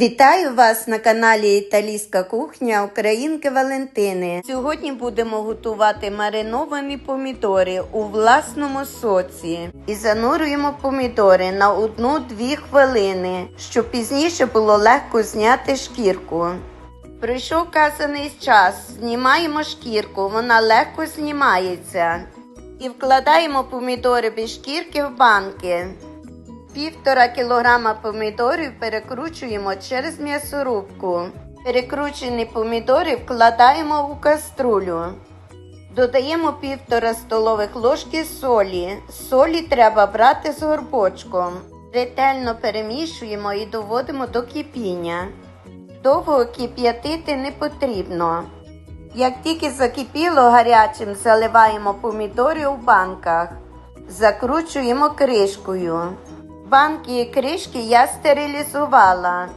Вітаю вас на каналі Італійська кухня Українки Валентини. Сьогодні будемо готувати мариновані помідори у власному соці. І занурюємо помідори на 1-2 хвилини, щоб пізніше було легко зняти шкірку. Прийшов казаний час, знімаємо шкірку, вона легко знімається. І вкладаємо помідори без шкірки в банки. Півтора кілограма помідорів перекручуємо через м'ясорубку. Перекручені помідори вкладаємо у каструлю. Додаємо півтора столових ложки солі. Солі треба брати з горбочком. Ретельно перемішуємо і доводимо до кипіння. Довго кип'ятити не потрібно. Як тільки закипіло гарячим, заливаємо помідори у банках. Закручуємо кришкою. Банки і кришки я стерилізувала.